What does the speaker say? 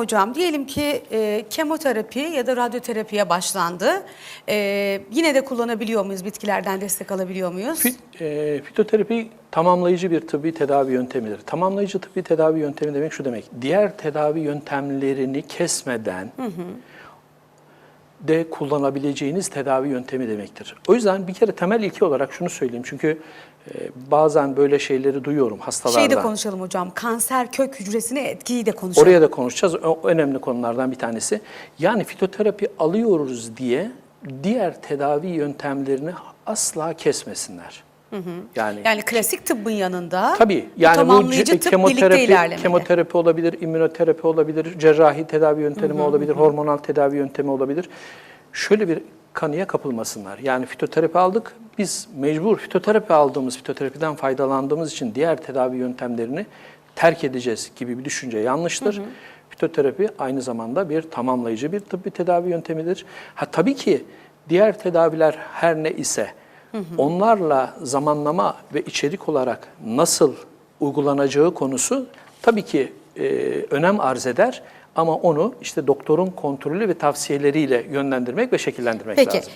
Hocam diyelim ki e, kemoterapi ya da radyoterapiye başlandı. E, yine de kullanabiliyor muyuz? Bitkilerden destek alabiliyor muyuz? Fit- e, fitoterapi tamamlayıcı bir tıbbi tedavi yöntemidir. Tamamlayıcı tıbbi tedavi yöntemi demek şu demek. Diğer tedavi yöntemlerini kesmeden de kullanabileceğiniz tedavi yöntemi demektir. O yüzden bir kere temel ilke olarak şunu söyleyeyim. Çünkü e, bazen böyle şeyleri duyuyorum hastalardan. Şeyi de konuşalım hocam. Kanser kök hücresine etkiyi de konuşalım. Oraya da konuşacağız. O önemli konulardan bir tanesi. Yani fitoterapi alıyoruz diye diğer tedavi yöntemlerini asla kesmesinler. Yani Yani klasik tıbbın yanında Tabii bu yani bu tamamlayıcı ce- tıp kemoterapi, kemoterapi olabilir, immünoterapi olabilir, cerrahi tedavi yöntemi olabilir, hormonal tedavi yöntemi olabilir. Şöyle bir kanıya kapılmasınlar. Yani fitoterapi aldık, biz mecbur fitoterapi aldığımız, fitoterapiden faydalandığımız için diğer tedavi yöntemlerini terk edeceğiz gibi bir düşünce yanlıştır. Fitoterapi aynı zamanda bir tamamlayıcı bir tıbbi tedavi yöntemidir. Ha tabii ki diğer tedaviler her ne ise onlarla zamanlama ve içerik olarak nasıl uygulanacağı konusu tabii ki e, önem arz eder ama onu işte doktorun kontrolü ve tavsiyeleriyle yönlendirmek ve şekillendirmek Peki. lazım.